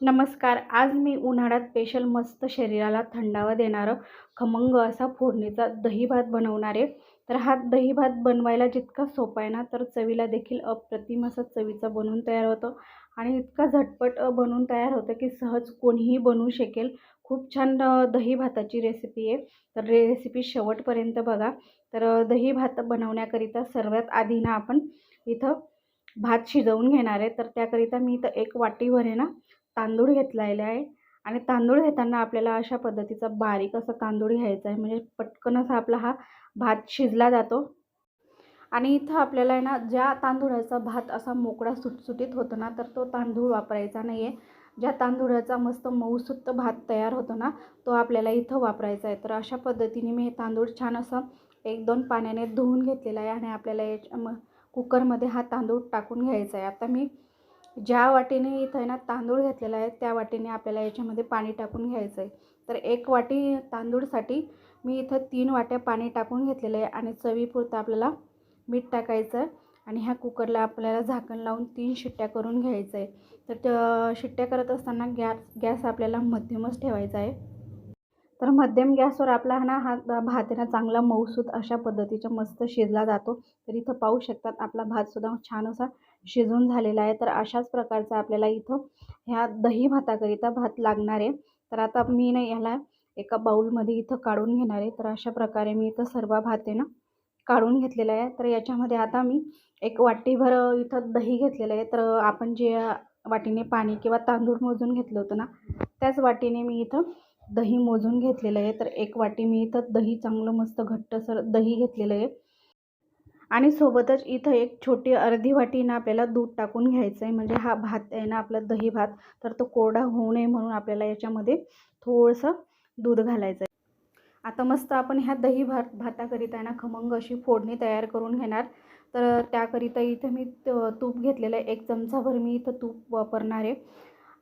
नमस्कार आज मी उन्हाळ्यात स्पेशल मस्त शरीराला थंडावा देणारं खमंग असा फोडणीचा दही भात बनवणार आहे. तर हा दही भात बनवायला जितका सोपा आहे ना तर चवीला देखील अप्रतिम असा चवीचा बनवून तयार होतो. आणि इतका झटपट बनवून तयार होतं की सहज कोणीही बनवू शकेल. खूप छान दही भाताची रेसिपी आहे. तर रेसिपी शेवटपर्यंत बघा. तर दहीभात दही भात बनवण्याकरिता सर्वात आधी ना आपण इथं भात शिजवून घेणार आहे. तर त्याकरिता मी इथं एक वाटीभर आहे ना तांदूळ घेतलेला आहे. आणि तांदूळ घेताना आपल्याला अशा पद्धतीचा बारीक असा तांदूळ घ्यायचा आहे. म्हणजे पटकन असा आपला हा भात शिजला जातो. आणि इथं आपल्याला आहे ना ज्या तांदूळाचा भात असा मोकळा सुटसुटीत होतो ना तर तो तांदूळ वापरायचा नाही आहे ज्या तांदूळाचा मस्त मऊसुत्त भात तयार होतो ना तो आपल्याला इथं वापरायचा आहे. तर अशा पद्धतीने मी हे तांदूळ छान असं एक दोन पाण्याने धुवून घेतलेला आहे. आणि आपल्याला याच्या म कुकरमध्ये हा तांदूळ टाकून घ्यायचा आहे. आता मी ज्या वाटीने इथं आहे ना तांदूळ घेतलेला आहे त्या वाटीने आपल्याला याच्यामध्ये पाणी टाकून घ्यायचं आहे. तर एक वाटी तांदूळसाठी मी इथं तीन वाट्या पाणी टाकून घेतलेलं आहे आणि चवीपुरतं आपल्याला मीठ टाकायचं आहे. आणि ह्या कुकरला आपल्याला झाकण लावून तीन शिट्ट्या करून घ्यायचं आहे. तर त्या शिट्ट्या करत असताना गॅस गॅस आपल्याला मध्यमच ठेवायचा आहे. तर मध्यम गॅसवर आपला हा ना हा भात आहे ना चांगला मौसूद अशा पद्धतीचा मस्त शिजला जातो. तर इथं पाहू शकतात आपला भातसुद्धा छान असा शिजून झालेला आहे. तर अशाच प्रकारचा आपल्याला इथं ह्या दही भाताकरिता भात लागणार आहे. तर आता मी ना ह्याला एका बाऊलमध्ये इथं काढून घेणार आहे. तर अशा प्रकारे मी इथं सर्व भात आहे ना काढून घेतलेला आहे. तर याच्यामध्ये आता मी एक वाटीभर इथं दही घेतलेलं आहे. तर आपण जे वाटीने पाणी किंवा तांदूळ मोजून घेतलं होतं ना त्याच वाटीने मी इथं दही मोजून घेतलेलं आहे. तर एक वाटी मी इथं दही चांगलं मस्त घट्टसर दही घेतलेलं आहे. आणि सोबतच इथं एक छोटी अर्धी वाटी ना आपल्याला दूध टाकून घ्यायचं आहे म्हणजे हा भात आहे ना आपला दही भात तर तो कोरडा होऊ नये म्हणून आपल्याला याच्यामध्ये थोडंसं दूध घालायचं आहे आता मस्त आपण ह्या दही भात भाताकरिता ना खमंग अशी फोडणी तयार करून घेणार. तर त्याकरिता इथं मी तूप घेतलेलं आहे. एक चमचाभर मी इथं तूप वापरणार आहे.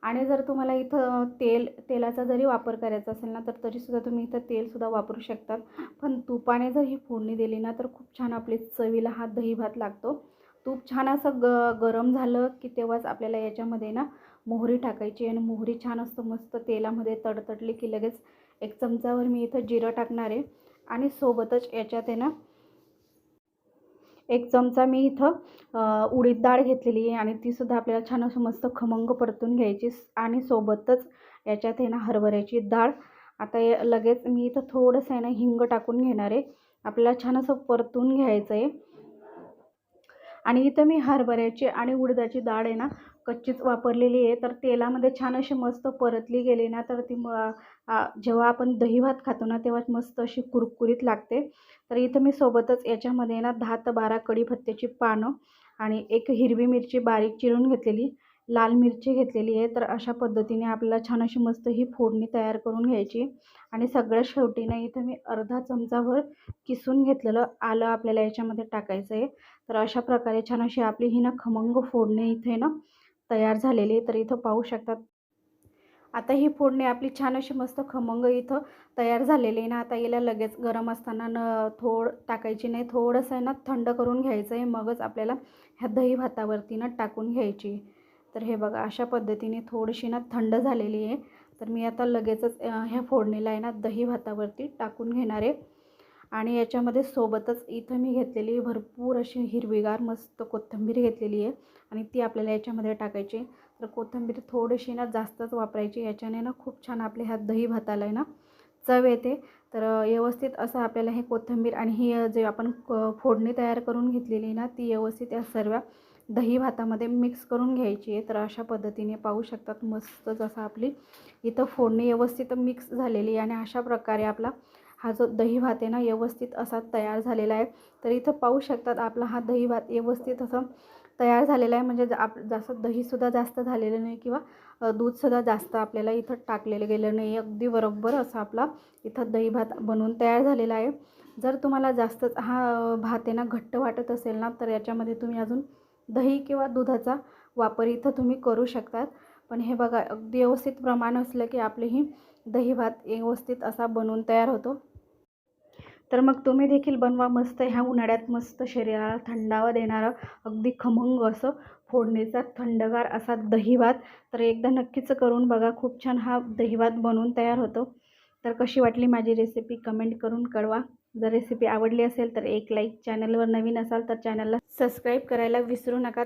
आणि जर तुम्हाला इथं तेल तेलाचा जरी वापर करायचा असेल ना तर तरीसुद्धा तुम्ही इथं तेलसुद्धा वापरू शकतात पण तुपाने जर ही फोडणी दिली ना तर खूप छान आपली चवीला हा दही भात लागतो. तूप छान असं ग गरम झालं की तेव्हाच आपल्याला याच्यामध्ये ना मोहरी टाकायची आणि मोहरी छान असतो मस्त तेलामध्ये तडतडली की लगेच एक चमचावर मी इथं जिरं टाकणार आहे. आणि सोबतच याच्यात आहे ना एक चमचा मी इथं उडीद डाळ घेतलेली आहे आणि तीसुद्धा आपल्याला छान असं मस्त खमंग परतून घ्यायची आणि सोबतच याच्यात आहे ना हरभऱ्याची डाळ. आता लगेच मी इथं थोडंसं आहे ना हिंग टाकून घेणार आहे. आपल्याला छान असं परतून घ्यायचं आहे. आणि इथं मी हरभऱ्याची आणि उडदाची डाळ आहे ना कच्चीच वापरलेली आहे तर तेलामध्ये छान अशी मस्त परतली गेली ना तर ती म जेव्हा आपण दही भात खातो ना तेव्हा मस्त अशी कुरकुरीत लागते. तर इथं मी सोबतच याच्यामध्ये ना दहा ते बारा कढीपत्त्याची पानं आणि एक हिरवी मिरची बारीक चिरून घेतलेली लाल मिरची घेतलेली आहे. तर अशा पद्धतीने आपल्याला छान अशी मस्त ही फोडणी तयार करून घ्यायची. आणि सगळ्यात शेवटी ना इथं मी अर्धा चमचाभर किसून घेतलेलं आलं आपल्याला याच्यामध्ये टाकायचं आहे. तर अशा प्रकारे छान अशी आपली ही ना खमंग फोडणी इथे ना तयार झालेली आहे तर इथं पाहू शकतात. आता ही फोडणी आपली छान अशी मस्त खमंग इथं तयार झालेली आहे ना आता याला लगेच गरम असताना न थोड टाकायची नाही थोडंसं आहे ना थंड करून घ्यायचं आहे मगच आपल्याला ह्या दही भातावरती ना टाकून घ्यायची तर हे बघा अशा पद्धतीने थोडीशी ना थंड झालेली आहे. तर मी आता लगेचच ह्या फोडणीला आहे ना दही भातावरती टाकून घेणार आहे. आणि याच्यामध्ये सोबतच इथं मी घेतलेली भरपूर अशी हिरवीगार मस्त कोथिंबीर घेतलेली आहे. आणि ती आपल्याला याच्यामध्ये टाकायची. तर कोथिंबीर थोडीशी ना जास्तच वापरायची. याच्याने ना खूप छान आपले ह्या दही भाताला आहे ना चव येते. तर व्यवस्थित असं आपल्याला हे कोथिंबीर आणि ही जे आपण फोडणी तयार करून घेतलेली ना ती व्यवस्थित या सर्व दही भातामध्ये मिक्स करून घ्यायची आहे. तर अशा पद्धतीने पाहू शकतात मस्त जसं आपली इथं फोडणी व्यवस्थित मिक्स झालेली आहे. आणि अशा प्रकारे आपला हा जो दही भात आहे ना व्यवस्थित असा तयार झालेला आहे. तर इथं पाहू शकतात आपला हा दही भात व्यवस्थित असं तयार झालेला आहे. म्हणजे आप जास्त दहीसुद्धा जास्त झालेलं नाही किंवा दूधसुद्धा जास्त आपल्याला इथं टाकलेलं गेलं नाही. अगदी बरोबर असा आपला इथं दही भात बनवून तयार झालेला आहे. जर तुम्हाला जास्तच हा भात आहे ना घट्ट वाटत असेल ना तर याच्यामध्ये तुम्ही अजून दही किंवा दुधाचा वापर इथं तुम्ही करू शकतात. पण हे बघा अगदी व्यवस्थित प्रमाण असलं की आपली ही दही भात व्यवस्थित असा बनवून तयार होतो. तर मग तुम्ही देखील बनवा मस्त ह्या उन्हाळ्यात मस्त शरीराला थंडावा देणारं अगदी खमंग असं फोडणीचा थंडगार असा दहीभात. तर एकदा नक्कीच करून बघा खूप छान हा दहीभात बनवून तयार होतो. तर कशी वाटली माझी रेसिपी कमेंट करून कळवा. जर रेसिपी आवडली असेल तर एक लाईक चॅनलवर नवीन असाल तर चॅनलला सबस्क्राईब करायला विसरू नका.